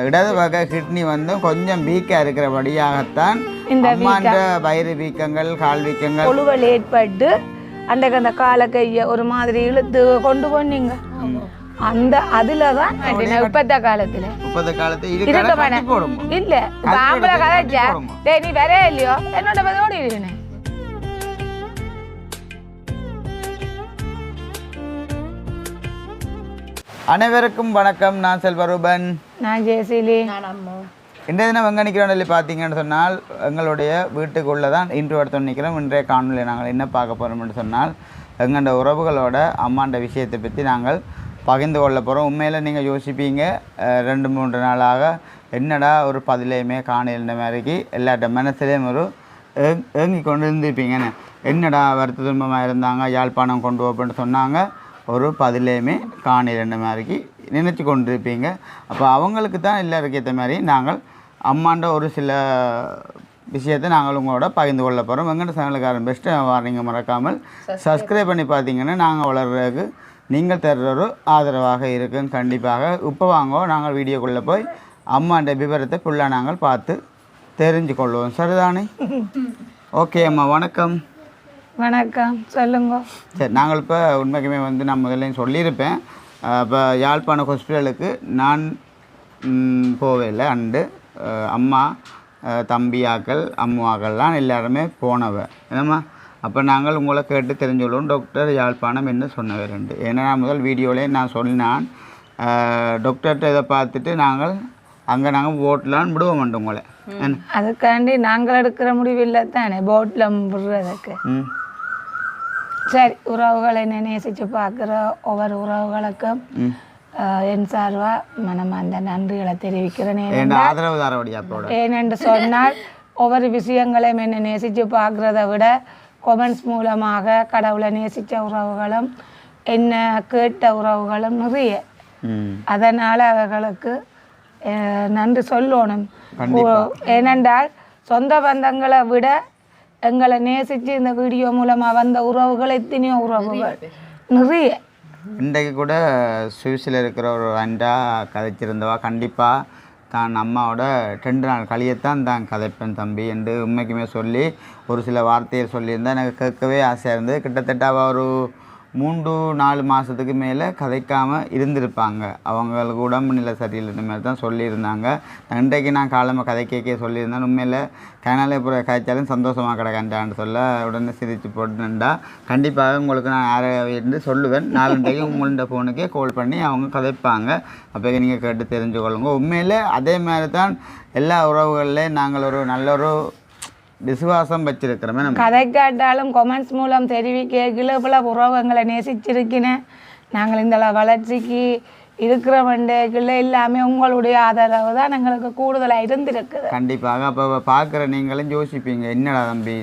இடது பக்க கிட்னி வந்து கொஞ்சம் வீக்காக இருக்கிறபடியாகத்தான் இந்த வயிறு வீக்கங்கள் கால் வீக்கங்கள். கொழுவல் ஏற்பட்டு அன்றைக்கு அந்த காலை கையை ஒரு மாதிரி இழுத்து கொண்டு போனீங்க. அந்த அதுல தான் இப்பத்த காலத்துல. முப்பது காலத்து இருக்க இல்ல ஆம்பளை டேய் நீ வரே இல்லையோ என்னோட பதில் ஓடி அனைவருக்கும் வணக்கம். நான் செல்வரூபன் நான் ஜெயசீலி. இன்றைய தினம் எங்கே நிற்கிறோம் சொல்லி பார்த்தீங்கன்னு சொன்னால் எங்களுடைய வீட்டுக்குள்ளே தான் இன்று ஒருத்தர் நிற்கிறோம். இன்றைய காணொலியில் நாங்கள் என்ன பார்க்க போகிறோம்னு சொன்னால் எங்களோட உறவுகளோட அம்மாண்ட விஷயத்தை பற்றி நாங்கள் பகிர்ந்து கொள்ள போகிறோம். உண்மையில் நீங்கள் யோசிப்பீங்க ரெண்டு மூன்று நாளாக என்னடா ஒரு பதிலையுமே காணையில் மாதிரிக்கு எல்லாட்ட மனசுலேயும் ஒரு ஏங் ஏங்கி கொண்டு இருந்திருப்பீங்கன்னு என்னடா வருத்த துன்பமாக இருந்தாங்க யாழ்ப்பாணம் கொண்டு போப்பன்னு சொன்னாங்க. ஒரு பதிலையுமே காணிரண்ட மாதிரிக்கு நினச்சி கொண்டிருப்பீங்க. அப்போ அவங்களுக்கு தான் எல்லாருக்கும் ஏற்ற மாதிரி நாங்கள் அம்மாண்ட ஒரு சில விஷயத்தை நாங்கள் உங்களோட பகிர்ந்து கொள்ள போகிறோம் வெங்கட சேனலுக்காரன் பெஸ்ட்டு வார்னிங்க மறக்காமல் சப்ஸ்கிரைப் பண்ணி பார்த்தீங்கன்னா நாங்கள் வளர்கிறதுக்கு நீங்கள் தர்ற ஒரு ஆதரவாக இருக்கும். கண்டிப்பாக இப்போ வாங்க நாங்கள் வீடியோக்குள்ளே போய் அம்மாண்ட விவரத்தை ஃபுல்லாக நாங்கள் பார்த்து தெரிஞ்சு கொள்வோம் சரிதானே? ஓகே அம்மா வணக்கம். வணக்கம். சொல்லுங்க. சரி நாங்கள் இப்போ உண்மைக்குமே வந்து நான் முதல்ல சொல்லியிருப்பேன். இப்போ யாழ்ப்பாண ஹாஸ்பிட்டலுக்கு நான் ம், போவே இல்லை. அண்டு அம்மா தம்பியாக்கள் அம்மாக்கள்லாம் எல்லாருமே போனவ. என்னம்மா? அப்போ நாங்கள் உங்களை கேட்டு தெரிஞ்சுள்ளோம். டாக்டர் யாழ்ப்பாணம் என்ன சொன்னவர் ரெண்டு ஏன்னா நான் முதல் வீடியோவிலே நான் சொன்னான். டாக்டர்கிட்ட இதை பார்த்துட்டு நாங்கள் அங்கே நாங்கள் ஓட்டலான்னு விடுவோம் மாட்டோம் உங்களை. அதுக்காண்டி நாங்கள் எடுக்கிற முடிவு இல்லை தானே போட்டில் விடுறதுக்கு. ம். சரி உறவுகளை நேசித்து பார்க்குற ஒவ்வொரு உறவுகளுக்கும் என் சார்பா மனம் அந்த நன்றிகளை தெரிவிக்கிறேன் ஏனென்று சொன்னால் ஒவ்வொரு விஷயங்களையும் என்னை நேசித்து பார்க்குறத விட கொமெண்ட்ஸ் மூலமாக கடவுளை நேசித்த உறவுகளும் என்ன கேட்ட உறவுகளும் நிறைய. அதனால் அவர்களுக்கு நன்றி சொல்லணும். ஏனென்றால் சொந்த பந்தங்களை விட எங்களை நேசித்து இந்த வீடியோ மூலமாக வந்த உறவுகள் எத்தனையோ உறவுகள். நிறைய இன்றைக்கு கூட சுவிஸில் இருக்கிற ஒரு அண்டா கதைச்சிருந்தவா கண்டிப்பாக தான் அம்மாவோட ரெண்டு நாள் கழியத்தான் தான் கதைப்பேன் தம்பி என்று உண்மைக்குமே சொல்லி ஒரு சில வார்த்தையை சொல்லியிருந்தா எனக்கு கேட்கவே ஆசையாக இருந்தது. கிட்டத்தட்ட அவள் ஒரு மூன்று நாலு மாதத்துக்கு மேலே கதைக்காமல் இருந்திருப்பாங்க. அவங்களுக்கு உடம்பு நிலை சரியில்லைன்ற மாதிரி தான் சொல்லியிருந்தாங்க. அன்றைக்கு நான் காலமாக கதை கேட்க சொல்லியிருந்தேன். உண்மையில் கனலை புற கதைச்சாலும் சந்தோஷமாக கிடக்கண்டான்னு சொல்ல உடனே சிரித்து போட்டுண்டா கண்டிப்பாக உங்களுக்கு நான் யாரை சொல்லுவேன். நாலண்டைக்கு உங்கள்கிட்ட ஃபோனுக்கே கால் பண்ணி அவங்க கதைப்பாங்க. அப்போ நீங்கள் கேட்டு தெரிஞ்சுக்கொள்ளுங்க. உண்மையில் அதே மாதிரி தான் எல்லா உறவுகள்லேயும் நாங்கள் ஒரு நல்ல ஒரு விசுவாசம் வச்சிருக்கிறோமே நம்ம. கதை காட்டாலும் கொமெண்ட்ஸ் மூலம் தெரிவிக்கல பல உறவுகளை நேசிச்சிருக்கினேன் நாங்கள் இந்த வளர்ச்சிக்கு இருக்கிற வண்டைக்குள்ள எல்லாமே உங்களுடைய ஆதரவு தான் எங்களுக்கு கூடுதலாக இருந்திருக்குது. கண்டிப்பாக. அப்போ பார்க்குற நீங்களும் யோசிப்பீங்க என்னடா தம்பி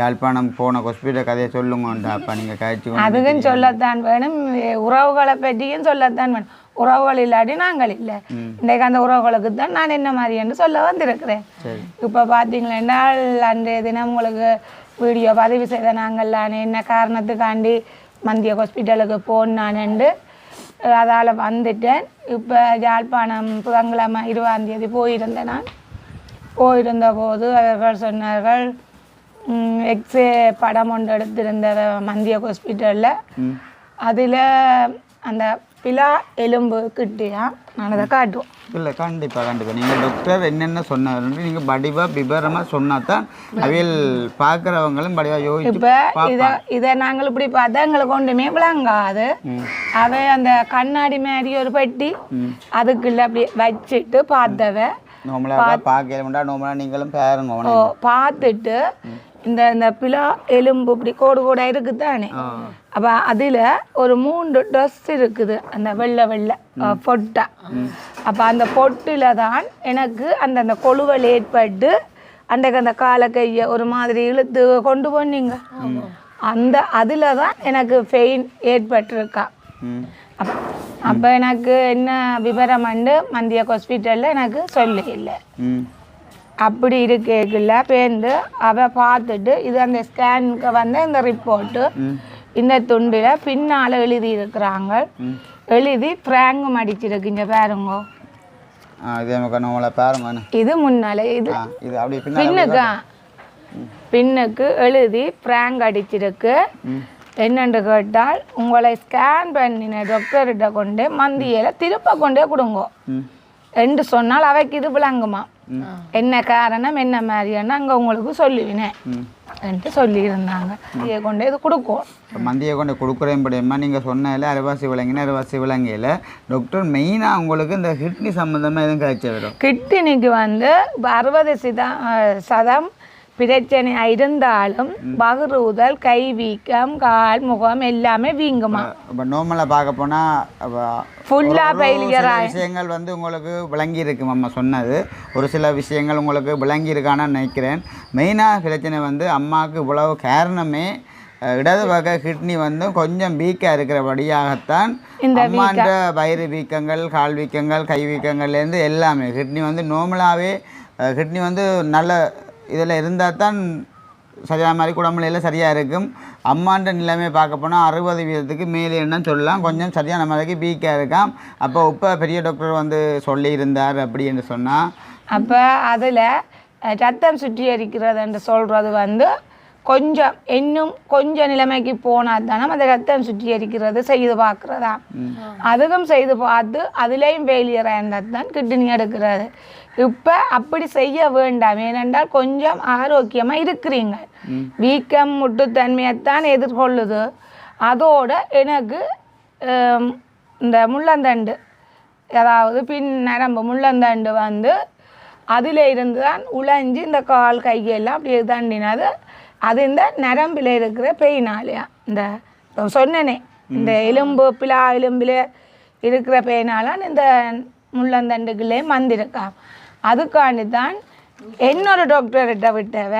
யாழ்ப்பாணம் போன ஹாஸ்பிட்டல் கதையை சொல்லுங்கண்டா அப்போ நீங்கள் காய்ச்சி அதுக்கும் சொல்லத்தான் வேணும் உறவுகளை பற்றியும் சொல்லத்தான் வேணும். உறவுகள் இல்லாட்டி நாங்கள் இல்லை. இன்றைக்கு அந்த உறவுகளுக்கு தான் நான் என்ன மாதிரி என்று சொல்ல வந்திருக்கிறேன். இப்போ பார்த்தீங்களா அன்றைய தினம் உங்களுக்கு வீடியோ பதிவு செய்த நாங்கள் நான் என்ன காரணத்துக்காண்டி மந்திய ஹாஸ்பிட்டலுக்கு போனானேண்டு அதால் வந்துட்டேன். இப்போ யாழ்ப்பாணம் புதன்கிழமை இருபதாம் தேதி போயிருந்தேன் நான். போயிருந்த போது அவர்கள் சொன்னார்கள் எக்ஸ்ரே படம் ஒன்று எடுத்திருந்த மந்திய ஹாஸ்பிட்டலில். அதில் அந்த பிலா எலும்பு கிட்டியா நான் அதை காட்டுவோம் இல்லை கண்டிப்பாக கண்டிப்பாக நீங்கள் டாக்டர் என்னென்ன சொன்னார் நீங்கள் படிவாக விபரமாக சொன்னா தான் அவியல் பார்க்குறவங்களும் படிவாக யோசிச்சு இப்போ இதை இதை நாங்கள் இப்படி பார்த்தா எங்களுக்கு ஒன்றுமே விளங்காது அவ அந்த கண்ணாடி மாதிரி ஒரு பெட்டி அதுக்குள்ள அப்படி வச்சுட்டு பார்த்தவ நோமலாக நீங்களும் பாருங்க பார்த்துட்டு இந்த இந்த பிலா எலும்பு இப்படி கோடு கோடா இருக்குதானே? அப்போ அதில் ஒரு மூன்று ட்ரெஸ் இருக்குது. அந்த வெள்ளை வெள்ளை பொட்டா. அப்போ அந்த பொட்டில் தான் எனக்கு அந்த அந்த கொழுவல் ஏற்பட்டு அன்றைக்கு அந்த காலை கையை ஒரு மாதிரி இழுத்து கொண்டு போனீங்க. அந்த அதில் தான் எனக்கு பெயின் ஏற்பட்டிருக்கா. அப்போ அப்போ எனக்கு என்ன விவரம் வந்து மந்திய ஹாஸ்பிட்டலில் எனக்கு சொல்ல இல்லை அப்படி இருக்கேக்குள்ள பேருந்து அவ பார்த்துட்டு இது அந்த ஸ்கேனுக்கு வந்த இந்த ரிப்போர்ட்டு இந்த துண்டில் பின்னால் எழுதி இருக்கிறாங்க. எழுதி ஃப்ராங்கும் அடிச்சிருக்கு இங்கே பாருங்க. இது பாருங்க. இது முன்னால இது அப்படி பின்னுக்கா பின்னுக்கு எழுதி பிராங்க் அடிச்சிருக்கு. என்னென்று கேட்டால் உங்களை ஸ்கேன் பண்ணின டாக்டர்கிட்ட கொண்டு மந்தியில திருப்ப கொண்டே கொடுங்க. என்று சொன்னால் அவைக்கு இது விளங்குமா? என்ன காரணம் என்ன மாதிரியான அங்கே உங்களுக்கு சொல்லுவினேன். என்று சொல்லியிருந்தாங்க. இதை கொண்டு இது கொடுக்கும். இப்போ மந்தியை கொண்டு கொடுக்குறேன் படியம்மா நீங்கள் சொன்னதில் அரைவாசி விளங்கின அரைவாசி விளங்கையில் டாக்டர் மெயினாக உங்களுக்கு இந்த கிட்னி சம்மந்தமாக எதுவும் காய்ச்ச வரும் கிட்னிக்கு வந்து இப்ப அறுபது சதம் பிரச்சனை இருந்தாலும் பகுருதல் கை வீக்கம் கால் முகம் எல்லாமே வீங்குமா? இப்போ நார்மலாக பார்க்க போனால் ஃபுல்லா ஃபெயிலியர் விஷயங்கள் வந்து உங்களுக்கு விளங்கி இருக்கு அம்மா சொன்னது. ஒரு சில விஷயங்கள் உங்களுக்கு விளங்கி இருக்கான்னு நினைக்கிறேன். மெயினாக பிரச்சனை வந்து அம்மாவுக்கு இவ்வளவு காரணமே இடது பக்க கிட்னி வந்து கொஞ்சம் வீக்காக இருக்கிறபடியாகத்தான் அம்மாண்ட வயிறு வீக்கங்கள் கால் வீக்கங்கள் கை வீக்கங்கள்லேருந்து எல்லாமே கிட்னி வந்து நார்மலாகவே கிட்னி வந்து நல்ல இதில் இருந்தால் தான் சரியான மாதிரி குடம்புலையில் சரியாக இருக்கும். அம்மாண்ட நிலைமை பார்க்க போனால் அறுபது வீதத்துக்கு மேலே என்ன சொல்லலாம். கொஞ்சம் சரியான மாதிரிக்கு வீக்காக இருக்காம். அப்போ இப்போ பெரிய டாக்டர் வந்து சொல்லியிருந்தார் அப்படி என்று சொன்னால் அப்போ அதில் ரத்தம் சுற்றியரிக்கிறது என்று சொல்கிறது வந்து கொஞ்சம் இன்னும் கொஞ்சம் நிலைமைக்கு போனால் தானே அந்த ரத்தம் சுற்றியரிக்கிறது செய்து பார்க்குறதா அதுவும் செய்து பார்த்து அதுலேயும் ஃபெயிலியர் இருந்தால் தான் கிட்னி எடுக்கிறது. இப்போ அப்படி செய்ய வேண்டாம். ஏனென்றால் கொஞ்சம் ஆரோக்கியமாக இருக்கிறீங்க வீக்கம் முட்டுத்தன்மையைத்தான் எதிர்கொள்ளுது. அதோட எனக்கு இந்த முள்ளந்தண்டு அதாவது பின் நரம்பு முள்ளந்தண்டு வந்து அதில் இருந்து தான் உழைஞ்சி இந்த கால் கையெல்லாம் அப்படியே தண்டினது. அது இந்த நரம்பில் இருக்கிற பெயினாலையா இந்த சொன்னனே இந்த எலும்பு பிலா எலும்பில் இருக்கிற பெயினால இந்த முள்ளந்தண்டுகளே வந்திருக்கா அதுக்காண்டி தான் இன்னொரு டாக்டர்கிட்ட விட்டவ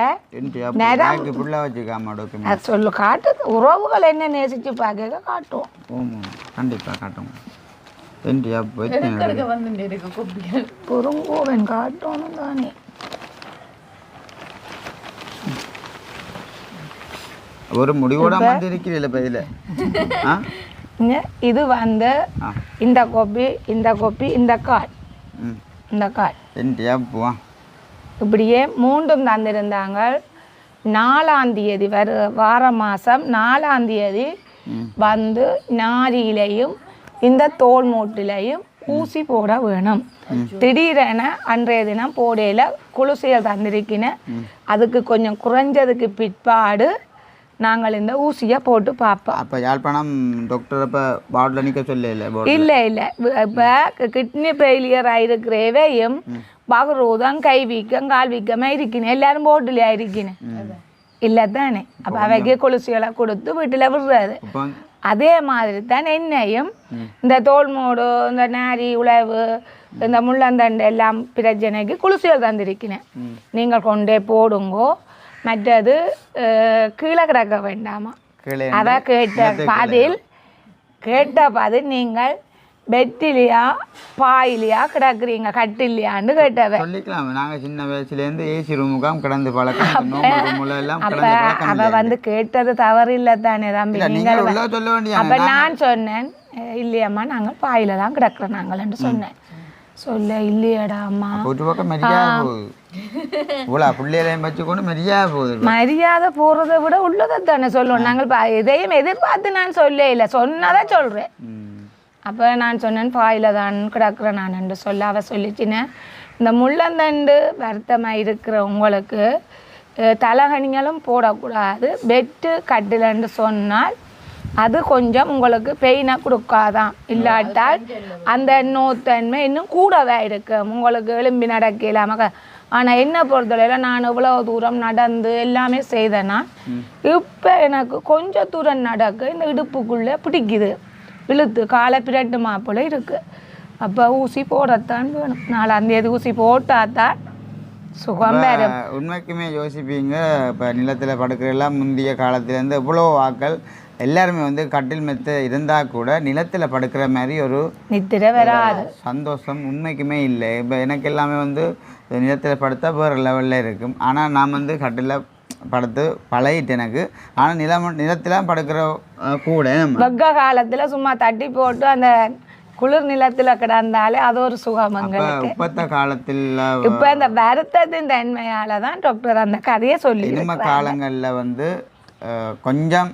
சொல்லு காட்டு உறவுகள் என்ன நேசித்து பார்க்க காட்டும் கண்டிப்பாக காட்டணும் தானே. ஒரு முடிவோட இது வந்து இந்த கோப்பி இந்த கோப்பி இந்த கால். ம். இந்த கால் இப்படியே மூன்றும் தந்திருந்தாங்க நாலாம் தேதி வரு வார மாதம் நாலாம் தேதி வந்து நாரியிலையும் இந்த தோல் மூட்டிலையும் ஊசி போட வேணும். திடீரென அன்றைய தினம் போடையில் குளிசையில் தந்திருக்கின. அதுக்கு கொஞ்சம் குறைஞ்சதுக்கு பிற்பாடு நாங்கள் இந்த ஊசியை போட்டு பார்ப்போம். அப்போ யாழ்ப்பாணம் டாக்டர் இப்போ வார்டில் நிற்க சொல்லல போர்டு இல்லை இல்லை. இப்போ கிட்னி ஃபெயிலியர் ஆயிருக்கிறவையும் பகரூதம் கை வீக்கம் கால் வீக்கமே இருக்கணும் எல்லாரும் போட்டுலையா இருக்கணும் இல்லை தானே அப்போ அவைக்கு கொலுசுகளை கொடுத்து வீட்டில் விடுறாரு. அதே மாதிரி தான் என்னையும் இந்த தோல் மூடு இந்த நாரி உழவு இந்த முள்ளந்தண்டு எல்லாம் பிரச்சனைக்கு குளிசுகள் தந்திருக்கிறேன் நீங்கள் கொண்டே போடுங்கோ. மற்றது கீழே கிடக்க வேண்டாமா? அவ கேட்ட பதில் கேட்ட பதில் நீங்கள் பெட்டிலையா பாயிலையா கிடக்குறீங்க கட்டிலையான்னு கேட்டவ. சொல்லிக்கலாம். நாங்கள் சின்ன வயசுலேருந்து ஏசி ரூமுக்காம் கிடந்து பழக்கம். அப்ப வந்து கேட்டது தவறு இல்லை தானே தம்பி. நீங்கள் நீங்கள் உள்ள சொல்ல வேண்டிய அப்ப நான் சொன்னேன் "அஹ், இல்லையம்மா நாங்கள் பாயில தான் கிடக்குறோம் நாங்கள்னு சொன்னேன். சொல்ல இல்லையடா அம்மா. போகுது இவ்வளோ பிள்ளைகளையும் வச்சுக்கொண்டு போகுது மரியாதை போறதை விட உள்ளதை தானே சொல்லுவோம். நாங்கள் பா- எதையும் எதிர்பார்த்து நான் சொல்ல இல்லை. சொன்னதை சொல்றேன். ம். அப்போ நான் சொன்னேன் பாயில தான் கிடக்குறேன் நான் என்று சொல்ல அவ சொல்லிச்சினேன். இந்த முள்ளந்தண்டு வருத்தமாக இருக்கிற உங்களுக்கு தலகணிகளும் போடக்கூடாது. பெட்டு கட்டிலன்னு சொன்னால் அது கொஞ்சம் உங்களுக்கு பெயினை கொடுக்காதான் இல்லாட்டால் அந்த நோத்தன்மை இன்னும் கூடவே இருக்கும். உங்களுக்கு எலும்பி நடக்க இல்லாம ஆனால் என்ன பொறுத்தவரையில் நான் இவ்வளோ தூரம் நடந்து எல்லாமே செய்தேன்னா இப்போ எனக்கு கொஞ்சம் தூரம் நடக்க இந்த இடுப்புக்குள்ளே பிடிக்குது. இழுத்து காலை பிரட்டுமா போல இருக்கு. அப்போ ஊசி போடத்தான் வேணும். நாலாம் தேதி ஊசி போட்டால் தான் சுகம் இப்ப உண்மைக்குமே யோசிப்பீங்க இப்போ நிலத்தில் படுக்கிற எல்லாம் முந்தைய காலத்துலேருந்து எவ்வளோ ஆக்கள் எல்லாருமே வந்து கட்டில் மெத்த இருந்தால் கூட நிலத்தில் படுக்கிற மாதிரி ஒரு நித்திர வராது. சந்தோஷம் உண்மைக்குமே இல்லை. இப்போ எனக்கு எல்லாமே வந்து நிலத்தில் படுத்தா வேறு லெவலில் இருக்கும். ஆனால் நான் வந்து கட்டில் படுத்து பழகிட்டு எனக்கு. ஆனால் நிலம் நிலத்தில் படுக்கிற கூட நம்ம வெக்க காலத்தில் சும்மா தட்டி போட்டு அந்த குளிர் நிலத்துல கிடந்தாலே அது ஒரு சுகம் இப்போ எங்களுக்கு. இப்பத்த காலத்தில் இப்ப இந்த வருத்தத்தின் தன்மையால தான் டாக்டர் அந்த கதையை சொல்லி இனிம காலங்களில் வந்து கொஞ்சம்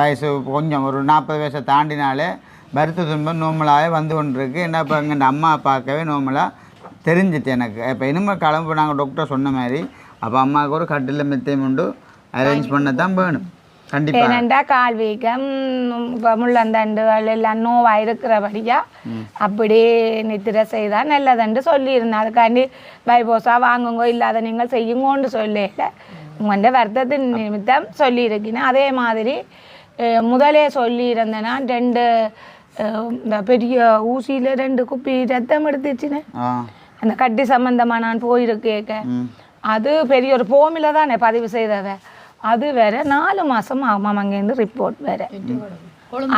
வயசு கொஞ்சம் ஒரு நாற்பது வயசை தாண்டினாலே வருத்த துன்பம் நோமலாகவே வந்து கொண்டிருக்கு. என்ன இப்போ எங்கள் அம்மா அப்பாக்கவே நோமலாக தெரிஞ்சிட்டு எனக்கு. இப்போ இனிமே காலம் இப்போ நாங்கள் டாக்டர் சொன்ன மாதிரி. அப்போ அம்மாவுக்கு ஒரு கட்டில் மெத்தையும் உண்டு. அரேஞ்ச் பண்ண தான் வேணும் ஏனெண்டா கால் வீக்கம் முள்ளந்தண்டுகள் எல்லாம் நோவா இருக்கிறபடியா அப்படியே நித்திர செய்தா நல்லதுண்டு சொல்லியிருந்தேன். அதுக்காண்டி பைபோஸா வாங்குங்க இல்லாத நீங்கள் செய்யுங்கோன்னு சொல்லல. உங்கள்கிட்ட வருத்தத்தின் நிமித்தம் சொல்லியிருக்கேன் அதே மாதிரி முதலே சொல்லியிருந்தேன்னா ரெண்டு பெரிய ஊசியில் ரெண்டு குப்பி ரத்தம் எடுத்துச்சுன்னு. அந்த கட்டி சம்பந்தமாக நான் போயிருக்கேக்க அது பெரிய ஒரு போமில தானே பதிவு செய்தவ. அது வேற நாலு மாசம் ஆமாம் அங்கேருந்து ரிப்போர்ட் வேற.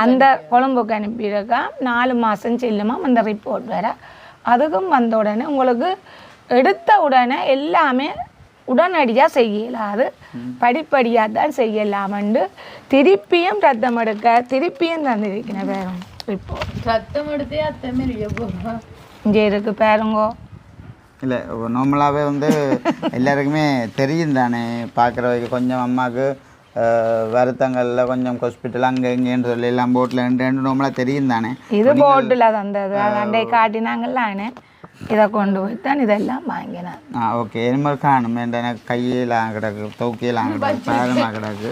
அந்த கொழும்புக்கு அனுப்பியிருக்கா நாலு மாசம் செல்லுமா அந்த ரிப்போர்ட் வேற. அதுக்கும் வந்த உடனே உங்களுக்கு எடுத்த உடனே எல்லாமே உடனடியாக செய்யலாது. படிப்படியாக தான் செய்யலாமண்டு திருப்பியும் ரத்தம் எடுக்க திருப்பியும் தந்திருக்கிறேன் வேற ரிப்போர்ட் சத்தம் எடுத்தே அத்தை மெரிய போறா இங்கே இருக்கு பாருங்கோ. இல்லை நார்மலாகவே வந்து எல்லாருக்குமே தெரியும் தானே பார்க்குறவைக்கு கொஞ்சம் அம்மாவுக்கு வருத்தங்களில் கொஞ்சம் ஹாஸ்பிட்டல் அங்கே இங்கேன்னு சொல்லி எல்லாம் போட்டில் ரெண்டு நார்மலாக தெரியும் தானே இது போட்டில் தந்தது அண்டை காட்டினாங்கல்லானே இதை கொண்டு போய் தான் இதெல்லாம் வாங்கினேன். ஆ ஓகே இனிமேல் காணும். எனக்கு கையெல்லாம் கிடக்கு தூக்கியெல்லாம் கிடக்கு பாதமாக கிடக்கு.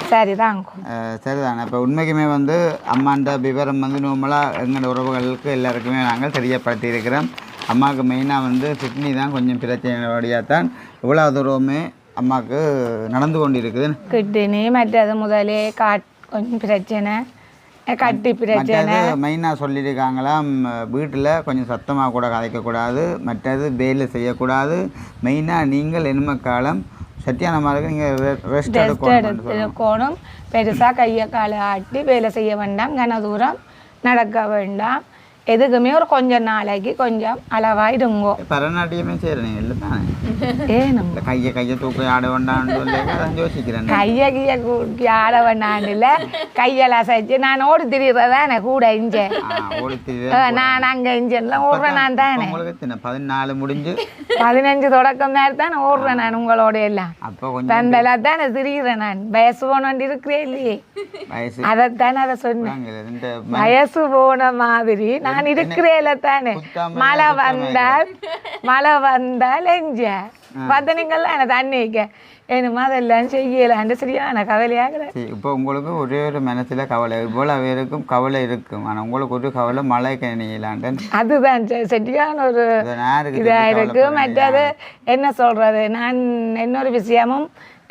அஹ் சரிதானே. இப்போ உண்மைக்குமே வந்து அம்மாண்ட விவரம் வந்து நார்மலாக எங்களோட உறவுகளுக்கு எல்லாருக்குமே நாங்கள் தெரியப்படுத்தி இருக்கிறோம். அம்மாவுக்கு மெயினாக வந்து கிட்னி தான் கொஞ்சம் பிரச்சனையோடையாக தான் இவ்வளோ தூரமே அம்மாவுக்கு நடந்து கொண்டு இருக்குது கிட்னி மற்றது முதலே காட் கொஞ்சம் பிரச்சனை கட்டி பிரச்சனை. மெயினாக சொல்லியிருக்காங்களாம் வீட்டில் கொஞ்சம் சத்தமாக கூட கதைக்கக்கூடாது மற்றது வேலை செய்யக்கூடாது. மெயினாக நீங்கள் எண்ம காலம் சத்தியான மாதிரி நீங்கள் ரெஸ்ட் எடுக்கணும் பெருசாக கையை காலை ஆட்டி வேலை செய்ய வேண்டாம் கன தூரம் நடக்க வேண்டாம். எதுக்குமே ஒரு கொஞ்சம் நாளைக்கு கொஞ்சம் அளவாக இருங்கோ பரநாட்டியமே கையை கையை தூக்கி ஆட யோசிக்கிறேன் கையை கையை கூட்டி ஆட வேண்டாண்டுல கையெல்லாம் அசைச்சு நான் ஓடி திரிகிறதானே கூட இஞ்ச நான் அங்கே இஞ்செல்லாம் ஓடுறேன் நான் தானே உங்களுக்கு எத்தனை பதினாலு முடிஞ்சு பதினஞ்சு தொடக்கம் நேரம் தானே ஓடுறேன் நான் உங்களோட எல்லாம் தந்தெல்லாம் தானே திரிகிறேன் நான் வயசு போனோண்டு இருக்கிறேன் இல்லையே அதைத்தானே அதை சொன்னேன் வயசு போன மாதிரி நான் இருக்கிறேல தானே மழை வந்தால் மழை வந்தால் எஞ்ச பத்தனிங்கள்லாம் எனக்கு தண்ணிக்க என்னமா அதெல்லாம் செய்யலான்னு சரியான கவலையாகிறேன் சரி, இப்போ உங்களுக்கு ஒரே ஒரு மனசுல கவலை இவ்வளோ பேருக்கும் கவலை இருக்கும் ஆனால் உங்களுக்கு ஒரு கவலை மழை கணியலான்ட்டு அதுதான் சரியான ஒரு யாருக்கு இதா தெரியும் இருக்கு? மற்றது என்ன சொல்றது நான் இன்னொரு விஷயமும்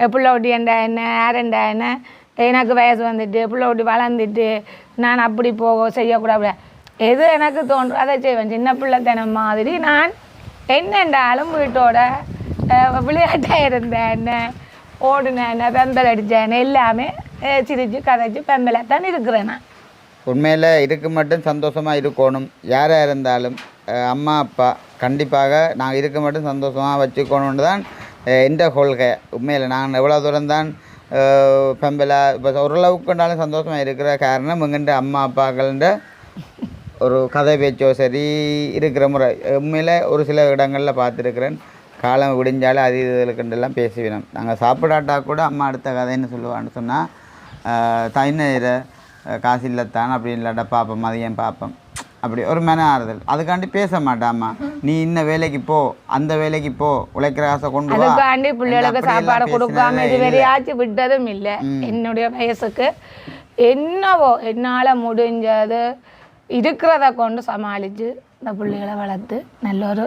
பிள்ளை ஒட்டியண்டா என்ன யாரண்டா என்ன எனக்கு வயசு வந்துட்டு பிள்ளை வளர்ந்துட்டு நான் அப்படி போக செய்யக்கூடாது எது எனக்கு தோன்றும் அதை செய்வேன். சின்ன பிள்ளைத்தனம் மாதிரி நான் என்னென்றாலும் வீட்டோட விளையாட்டாக இருந்தேன் என்ன ஓடுனேன் என்ன பெம்பல் அடித்தேன் எல்லாமே சிரிச்சு கதைச்சு பெம்பலாக தான் இருக்கிறேன் நான். உண்மையில் இருக்க மட்டும் சந்தோஷமாக இருக்கணும். யாராக இருந்தாலும் அம்மா அப்பா கண்டிப்பாக நான் இருக்க மட்டும் சந்தோஷமாக வச்சுக்கணும்னு தான் எந்த கொள்கை. உண்மையில் நான் எவ்வளோ தூரம் தான் பெம்பலா இப்போ ஓரளவுக்குண்டாலும் சந்தோஷமாக இருக்கிற காரணம் எங்கள்கிட்ட அம்மா அப்பாக்கள்கிட்ட ஒரு கதை பேச்சோ சரி இருக்கிற முறை உண்மையில் ஒரு சில இடங்களில் பார்த்துருக்குறேன். காலம் விடிஞ்சாலும் அது இதுகளுக்குண்டெல்லாம் பேசுவினோம் நாங்கள் சாப்பிடாட்டா கூட அம்மா அடுத்த கதைன்னு சொல்லுவான்னு சொன்னால் தைநீரை காசு இல்லத்தான் அப்படி இல்லாட்டா பார்ப்போம் மதியம் பார்ப்போம் அப்படி ஒரு மன ஆறுதல் அதுக்காண்டி பேச மாட்டாம்மா நீ இன்ன வேலைக்கு போ அந்த வேலைக்கு போ உழைக்கிற காசை கொண்டு அதுக்காண்டி பிள்ளைகளுக்கு சாப்பாடு கொடுக்காம இது. வரையாச்சும் விட்டதும் இல்லை. என்னுடைய வயசுக்கு என்னவோ என்னால் முடிஞ்சது இருக்கிறத கொண்டு சமாளித்து இந்த பிள்ளைகளை வளர்த்து நல்ல ஒரு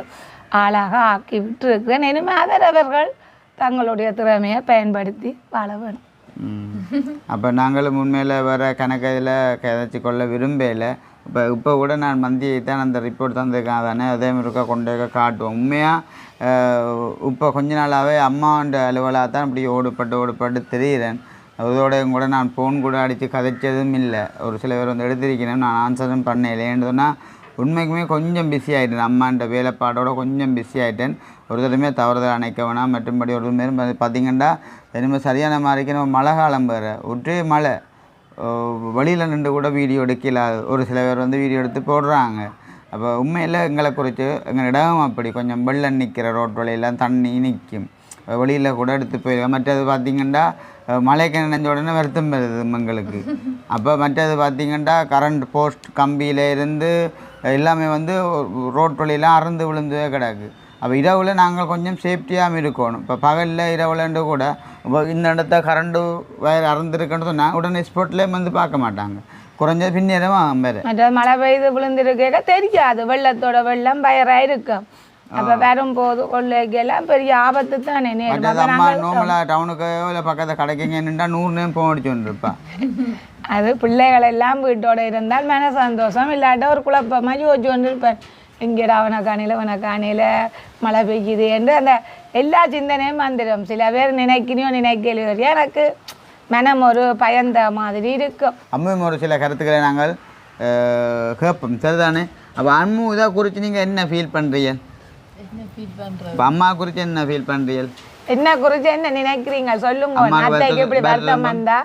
ஆளாக ஆக்கி விட்டுருக்கிறேன். இனிமேல் அதரவர்கள் தங்களுடைய திறமையை பயன்படுத்தி வாழ வேணும் அப்போ நாங்களும் உண்மையில் வர கணக்கில் கதைச்சி கொள்ள விரும்பலை. இப்போ இப்போ கூட நான் மந்தியை தான் அந்த ரிப்போர்ட் தந்திருக்கேன். தானே அதே மாதிரி இருக்க கொண்டு போய் காட்டுவோம். உண்மையாக இப்போ கொஞ்ச நாளாகவே அம்மாண்ட அலுவலாக தான் இப்படி ஓடுபட்டு ஓடுபட்டு தெரிகிறேன் அதோடயும் கூட நான் ஃபோன் கூட அடித்து கதைச்சதும் இல்லை. ஒரு சில பேர் வந்து எடுத்திருக்கிறேன் நான் ஆன்சரும் பண்ணேன். இல்லைன்னு சொன்னால் உண்மைக்குமே கொஞ்சம் பிஸி ஆகிட்டேன் அம்மான்ற வேலைப்பாடோட கொஞ்சம் பிஸி ஆகிட்டேன் ஒரு தவறுதல் அணைக்க வேணாம். மற்றும்படி ஒரு மாரி பார்த்தீங்கன்னா திரும்ப சரியான மாதிரிக்கு நம்ம மழை காலம் வேறு. ஒற்றே மழை. வழியில் நின்று கூட வீடியோ எடுக்கல. ஒரு சில பேர் வந்து வீடியோ எடுத்து போடுறாங்க. அப்போ உண்மையில் எங்களை குறித்து எங்கள் இடம் அப்படி. கொஞ்சம் வெள்ளம் நிற்கிற ரோட் வழியெல்லாம் தண்ணி நிற்கும் வெளியில் கூட எடுத்து போயிடுவோம் மற்றது பார்த்திங்கன்னா மழைக்கு நினைஞ்ச உடனே வருத்தம் வருது எங்களுக்கு அப்போ மற்றது பார்த்திங்கன்னா கரண்ட் போஸ்ட் கம்பியில இருந்து எல்லாமே வந்து ரோட் வழியெல்லாம் அறந்து விழுந்தே கிடக்கு. அப்போ இரவில் நாங்கள் கொஞ்சம் சேஃப்டியாக இருக்கணும். இப்போ பகலில் இரவுலண்டு கூட இப்போ இந்த இடத்த கரண்டு வயர் அறந்துருக்குன்னு சொன்னால் உடனே ஸ்பாட்லேயே வந்து பார்க்க மாட்டாங்க. குறைஞ்ச பின்னேரமாக வேறு. மற்ற மழை பெய்து விழுந்திருக்க தெரியாது. வெள்ளத்தோட வெள்ளம் பயராக இருக்கும். அப்போ வரும்போது கொள்ளைக்கெல்லாம் பெரிய ஆபத்து தானே அம்மா நோமலாக டவுனுக்கு இல்லை பக்கத்தில் கடைக்கு நின்றா நூறு நேரம் போக அடிச்சுட்டு இருப்பா அது பிள்ளைகள் எல்லாம் வீட்டோட இருந்தால் மன சந்தோஷம் இல்லாட்ட ஒரு குழப்பமாக யோசிச்சு கொண்டு இருப்பேன் இங்கேடா அவனை காணியில் அவனை காணியில் மழை பெய்யுது என்று அந்த எல்லா சிந்தனையும் வந்துடும் சில பேர் நினைக்கணியோ நினைக்கலையோ எனக்கு மனம் ஒரு பயந்த மாதிரி இருக்கும் அம்மையும் ஒரு சில கருத்துக்களை நாங்கள் கேட்போம் சரிதானே அப்போ அம்மு இதை குறித்து நீங்கள் என்ன ஃபீல் பண்ணுறீங்க இப்போ அம்மா குறித்து என்ன ஃபீல் பண்ணுறீங்க என்ன குறித்து என்ன நினைக்கிறீங்க? சொல்லுங்க. அத்தைக்கு இப்படி வருத்தம் வந்தா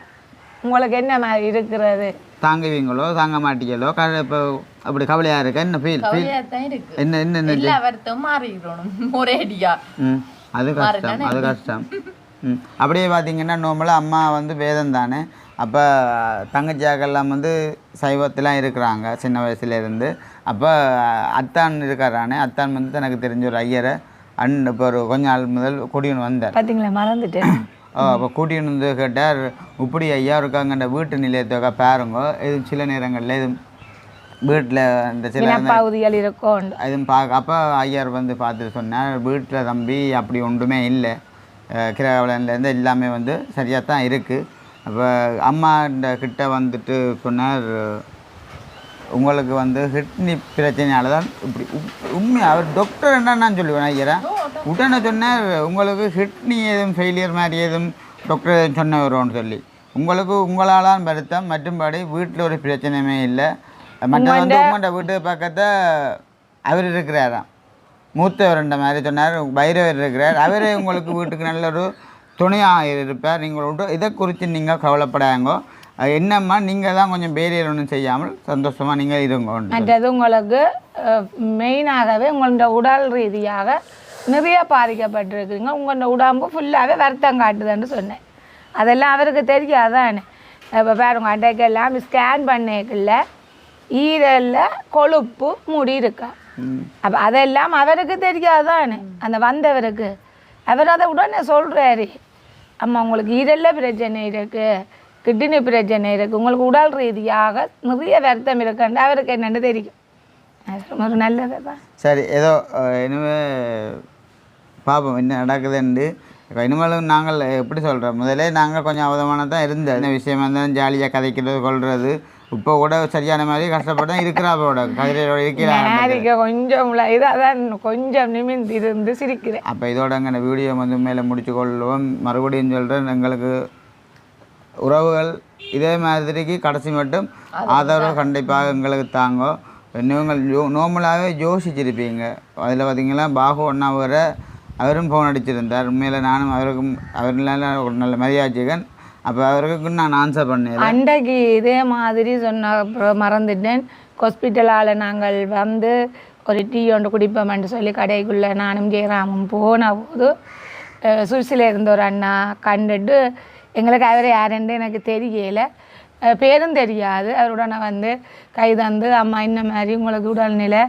உங்களுக்கு என்ன மாதிரி இருக்கிறது? தாங்குவீங்களோ தாங்க மாட்டீங்களோ? க இப்போ அப்படி கவலையாக இருக்கா? என்ன ஃபீல் ஃபீல் கவலையா தான் இருக்கு. என்ன என்ன எல்லா வருத்தம் மாறிடணும். ஒரே அடியா. ம் அது கஷ்டம் அது கஷ்டம். ம் அப்படியே பார்த்தீங்கன்னா நார்மலாக அம்மா வந்து வேதம் தானே. அப்போ தங்கச்சியாக்கெல்லாம் வந்து சைவத்திலாம் இருக்கிறாங்க சின்ன வயசுலேருந்து அப்போ அத்தான் இருக்காரானே அத்தான் வந்து தனக்கு தெரிஞ்ச ஒரு ஐயரை அன் இப்போ ஒரு கொஞ்ச நாள் முதல் கூட்டின்னு வந்தார். பார்த்தீங்களா மறந்துட்டேன். ஓ அப்போ கூட்டின்னு வந்து கேட்டார் இப்படி ஐயா இருக்காங்கன்ற வீட்டு நிலையத்தொகை பாருங்க இது சில நேரங்களில் இது வீட்டில் இந்த சில இனப்பகுதிகள் இருக்கும். அதுவும் பார்க்க அப்போ ஐயர் வந்து பார்த்துட்டு சொன்னார் வீட்டில் தம்பி அப்படி ஒன்றுமே இல்லை. கிரகவலன்லேருந்து எல்லாமே வந்து சரியாக தான் இருக்குது அப்போ அம்மா கிட்ட வந்துட்டு சொன்னார் உங்களுக்கு வந்து கிட்னி பிரச்சனையால தான் இப்படி உண்மை அவர் டாக்டர் என்ன நான் சொல்லுவேன் ஐயரா உடனே சொன்னார் உங்களுக்கு கிட்னி எதுவும் ஃபெயிலியர் மாதிரி எதுவும் டாக்டர் எதுவும் சொன்ன வரும்னு சொல்லி. உங்களுக்கு உங்களால் வருத்தம் மற்றும்படி வீட்டில் ஒரு பிரச்சனையுமே இல்லை. மற்ற வந்து உங்களோட வீட்டு பக்கத்தை அவர் இருக்கிறாராம். மூத்தவர்ன்ற மாதிரி சொன்னார் பைரவர் இருக்கிறார். அவரே உங்களுக்கு வீட்டுக்கு நல்ல ஒரு துணையாக இருப்பார். நீங்கள் இதை குறித்து நீங்கள் கவலைப்படாங்கோ. என்னம்மா நீங்கள் தான் கொஞ்சம் பேரியர் ஒன்றும் செய்யாமல் சந்தோஷமாக நீங்கள் இருங்க மற்றது உங்களுக்கு மெயினாகவே உங்களோட உடல் ரீதியாக நிறைய பாதிக்கப்பட்டிருக்குங்க உங்களோட உடம்பு ஃபுல்லாகவே வருத்தம் காட்டுதுன்னு சொன்னேன். அதெல்லாம் அவருக்கு தெரியாதானே. இப்போ பாருங்க அன்றைக்கெல்லாம் ஸ்கேன் பண்ணிக்கல ஈரலில் கொழுப்பு மூடி இருக்கா. அப்போ அதெல்லாம் அவருக்கு தெரியாதானே அந்த வந்தவருக்கு. அவர் அதை உடனே சொல்கிறாரு அம்மா உங்களுக்கு ஈரலில் பிரச்சனை இருக்குது கிட்னி பிரச்சனை இருக்குது உங்களுக்கு உடல் ரீதியாக நிறைய வருத்தம் இருக்குன்னு அவருக்கு என்னென்னு தெரியும் ஒரு நல்லது தான் சரி ஏதோ இனிமே பார்ப்போம் என்ன நடக்குதுன்னு இப்ப இனிமேலும் நாங்கள் எப்படி சொல்கிறோம் முதல்ல நாங்கள் கொஞ்சம் அவதமான தான் இருந்தோம் என்ன விஷயமா இருந்தாலும் ஜாலியாக கதைக்கிறது கொள்வது இப்போ கூட சரியான மாதிரி கஷ்டப்பட்டு இருக்கிறாப்போட கதிரையோட இருக்கிறாங்க கொஞ்சம் இதாக தான் கொஞ்சம் நிமிர்ந்து இருந்து சிரிக்கிறேன் அப்போ இதோட அங்கே வீடியோ வந்து மேலே முடிச்சு கொள்வோம் மறுபடியும் சொல்கிறேன் எங்களுக்கு உறவுகள் இதே மாதிரிக்கு கடைசி மட்டும் ஆதரவு கண்டிப்பாக எங்களுக்கு தாங்கோ. நீங்கள் யோ நார்மலாகவே யோசிச்சிருப்பீங்க. அதில் பார்த்தீங்கன்னா பாகு ஒன்றா வர அவரும் ஃபோன் அடிச்சிருந்தார். உண்மையில் நானும் அவருக்கும் அவர்னால ஒரு நல்ல மரியாதைகன் அப்போ அவருக்கு நான் ஆன்சர் பண்ணேன் அன்றைக்கு இதே மாதிரி சொன்ன அப்புறம் மறந்துட்டேன். ஹாஸ்பிட்டலால் நாங்கள் வந்து ஒரு டீ ஒன்று குடிப்போம்னு சொல்லி கடைக்குள்ளே நானும் ஜெயராமும் போன போது சுவிஸில் இருந்த ஒரு அண்ணா கண்டுட்டு எங்களுக்கு அவர் யாருன்னு எனக்கு தெரியல. பேரும் தெரியாது. அவருடனே வந்து கை தந்து அம்மா இந்த மாதிரி உங்களுக்கு உடல்நிலை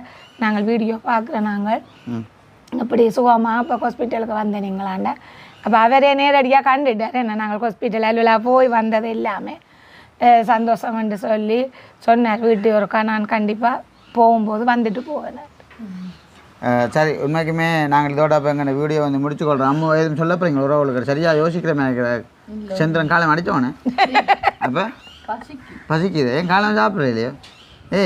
நாங்கள் வீடியோ பார்க்குறோம் நாங்கள். ம். அப்படி சுகமாக இப்போ ஹாஸ்பிட்டலுக்கு வந்தீங்களாண்ட அப்போ அவரே நேரடியாக கண்டுட்டார் என்ன நாங்கள் ஹாஸ்பிட்டல் அலுவலாக போய் வந்தது எல்லாமே அஹ் சந்தோஷம்னு சொல்லி சொன்னார். வீட்டு ஒருக்கா நான் கண்டிப்பாக போகும்போது வந்துட்டு போவேன். சரி உண்மைக்குமே நாங்கள் இதோட இப்போ எங்கள் வீடியோ வந்து முடிச்சு கொள்கிறோம் அம்மா எதுவும் சொல்ல போகிறீங்க உறவுகளுக்கு. சரியாக யோசிக்கிறேன் நினைக்கிறேன். சந்திரன் காலம் அடித்தோன்னே அப்போ? பசிக்கு. பசிக்குது. ஏன் காலம் சாப்பிட்ற இல்லையோ? ஏ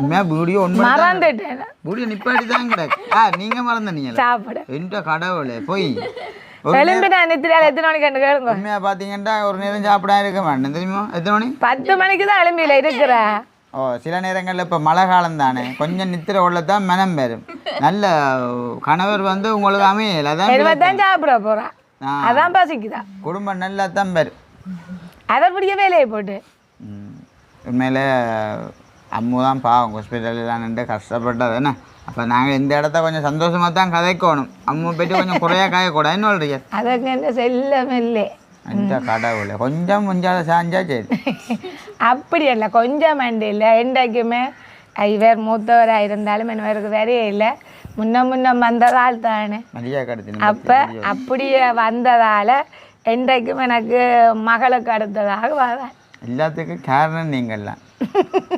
உண்மையாக வீடியோ ஒன்று மறந்துட்டேன். வீடியோ நிப்பாட்டி தான் கிடக்கு. ஆ நீங்கள் மறந்துனீங்களா சாப்பிட. என்ற கடவுளே போய். எலும்பி நான் நித்திரியால் எத்தனை மணிக்கு கண்டு கேளுங்க உண்மையாக பார்த்தீங்கன்னா ஒரு நேரம் சாப்பிடாம இருக்க மாட்டேன். தெரியுமா? எத்தனை மணி? பத்து மணிக்கு தான் எலும்பியில் இருக்கிறேன் ஓ சில நேரங்களில் இப்போ மழை காலம் தானே. கொஞ்சம் நித்திர உள்ள தான் மனம் வரும். நல்ல கணவர் வந்து உங்களுக்கு அமையல. அதான் எழுபத்தான் சாப்பிட போகிறான். அதான் பசிக்குதா குடும்பம் நல்லா தான் வரும் அதை பிடிக்க வேலையை போட்டு. உண்மையிலே அம்மு தான் பாவம் ஹாஸ்பிட்டலில் நின்று கஷ்டப்பட்டது என்ன? அப்போ நாங்கள் இந்த இடத்த கொஞ்சம் சந்தோஷமாக தான் கதைக்கணும். அம்மு போயிட்டு கொஞ்சம் குறையாக காயக்கூடாது என்ன சொல்றீங்க? அதுக்கு என்ன செல்லமில்லை. அந்த கடவுளே கொஞ்சம் கொஞ்சம் சாஞ்சா சரி. அப்படி இல்லை கொஞ்சம் மண்டி இல்லை. என்றைக்குமே இவர் மூத்தவராக இருந்தாலும் இவருக்கு வேறையே இல்லை. முன்ன முன்ன வந்ததால் தானே. அப்போ அப்படியே வந்ததால் என்றைக்கும் எனக்கு மகளுக்கு அடுத்ததாக வரேன் எல்லாத்துக்கும் காரணம் நீங்கள்லாம்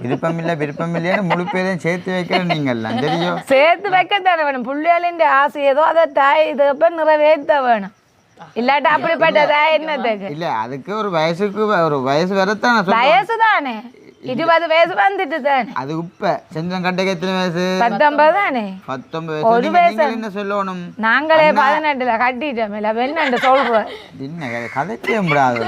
விருப்பமில்லை விருப்பமில்லைன்னு முழு பேரையும் சேர்த்து வைக்கிற நீங்கள்லாம் தெரியும் சேர்த்து வைக்கத்தானே வேணும். பிள்ளைகளின் ஆசை ஏதோ அதை தாய் இதுக்கப்ப நிறைவேற்ற வேணும். இல்லாட்டி அப்படிப்பட்ட தாய் என்னத்துக்கு? இல்லை அதுக்கு ஒரு வயசுக்கு ஒரு வயசு வரத்தான் வயசு தானே. இருபது வயசு வந்துட்டு தானே. அது உப்ப. செஞ்சம் கட்டைக்கு எத்தனை வயசு. பத்தொன்பது தானே? பத்தொன்பது வயசு. நீங்க- நீங்கள் என்ன சொல்லணும்? நாங்களே பதினெட்டுல கட்டிட்டோம் இல்லை வெண்ணண்டு சொல்றோம் என்ன கதை? கதைக்கவே முடியாது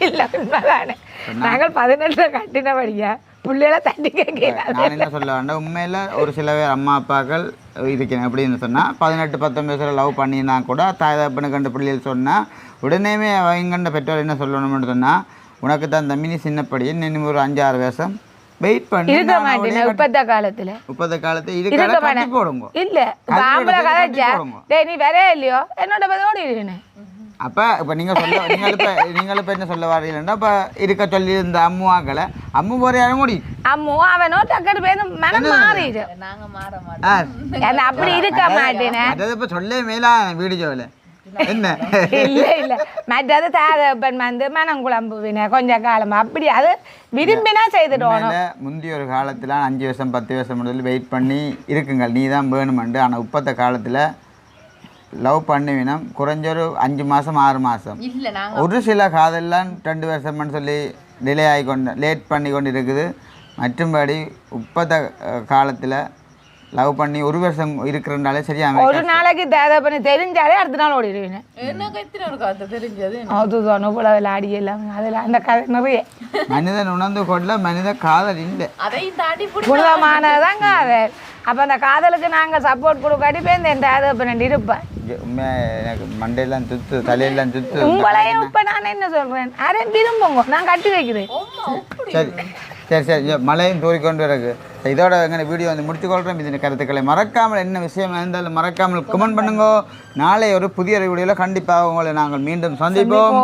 இல்ல உண்மைதானே. நாங்கள் பதினெட்டுல கட்டினபடியா? பிள்ளைகளை தட்டி கேட்கல நான் என்ன சொல்ல வேண்டாம் உண்மையில் ஒரு சில பேர் அம்மா அப்பாக்கள் இருக்கிறேன் எப்படின்னு சொன்னால் பதினெட்டு பத்தொன்பது வயசுல லவ் பண்ணினா கூட தாய் தப்பனு கண்ட பிள்ளைகள் சொன்னால் உடனேமே அவங்க பெற்றோர் என்ன சொல்லணும்னு சொன்னால் உனக்கு தான் தம்பி நீ சின்னப்படி இன்னும் ஒரு அஞ்சு ஆறு வருஷம் வெயிட் பண்ணி இருக்க மாட்டேன் இப்பத்த காலத்துல. முப்பது காலத்து இருக்க மாட்டேன். போடுங்க. இல்ல ஆம்பளை கதைச்சா. டேய் நீ வரே இல்லையோ? என்னோட பதிலோடு இருக்கேன் அப்போ இப்போ நீங்கள் சொல்ல நீங்கள் இப்போ நீங்கள் இப்போ என்ன சொல்ல வரீங்கன்னா இப்போ இருக்க சொல்லி இந்த அம்முவாக்களை அம்மு போகிற யாரும் முடி அம்மோ அவனோ டக்குனு பேருந்து மனம் மாறிடு நாங்க மாற மாட்டோம். அப்படி இருக்க மாட்டேனே? அதாவது இப்போ சொல்ல மேலா வீடியோவில் என்ன? இல்ல இல்ல. மற்றது தாதப்பன் வந்து மனம் குழம்புவின கொஞ்ச காலமா. அப்படி அது விரும்பினா செய்துட்டோம் உண்மையில முந்தைய ஒரு காலத்தில் அஞ்சு வருஷம் பத்து வருஷம் முதல் வெயிட் பண்ணி இருக்குங்க நீ தான் வேணுமெண்டு. ஆனால் இப்பத்த காலத்தில் லவ் பண்ணுவினம் குறைஞ்ச ஒரு அஞ்சு மாதம் ஆறு மாதம் ஒரு சில காதல்லாம் ரெண்டு வருஷம்னு சொல்லி டிலே ஆகி கொண்டு லேட் பண்ணி கொண்டு இருக்குது. மற்றும்படி இப்பத்த காலத்தில் லவ் பண்ணி ஒரு வருஷம் இருக்கிறனாலே சரியா ஒரு நாளைக்கு தேதப்பண்ணி தெரிஞ்சாலே அடுத்த நாள் ஓடிடுவேன் எனக்கு எத்தனை ஒரு காத்து தெரிஞ்சது அதுதான் இவ்வளோ விளையாடி எல்லாம். அதில் அந்த கதை நிறைய. மனிதன் உணர்ந்து கொள்ள மனித காதல் இல்லை. புனிதமானதான் காதல் அப்போ அந்த காதலுக்கு நாங்கள் சப்போர்ட் கொடுக்காட்டி போய் இந்த தேதப்பண்ணி இருப்பேன். இங்க உண்மையா எனக்கு மண்டையெல்லாம் சுத்து தலையெல்லாம் சுத்து உங்களையும் இப்போ நான் என்ன சொல்கிறேன் அரே விரும்புங்க. நான் கட்டி வைக்கிறேன். சரி. சரி சரி. இதோ மழையும் தூறிக்கொண்டு இருக்கு. இதோட எங்கள் வீடியோ வந்து முடித்துக்கொள்கிறோம் இதன் கருத்துக்களை மறக்காமல் என்ன விஷயம் இருந்தாலும் மறக்காமல் கமெண்ட் பண்ணுங்க. நாளை ஒரு புதிய வீடியோவில் கண்டிப்பாக உங்களை நாங்கள் மீண்டும் சந்திப்போம்.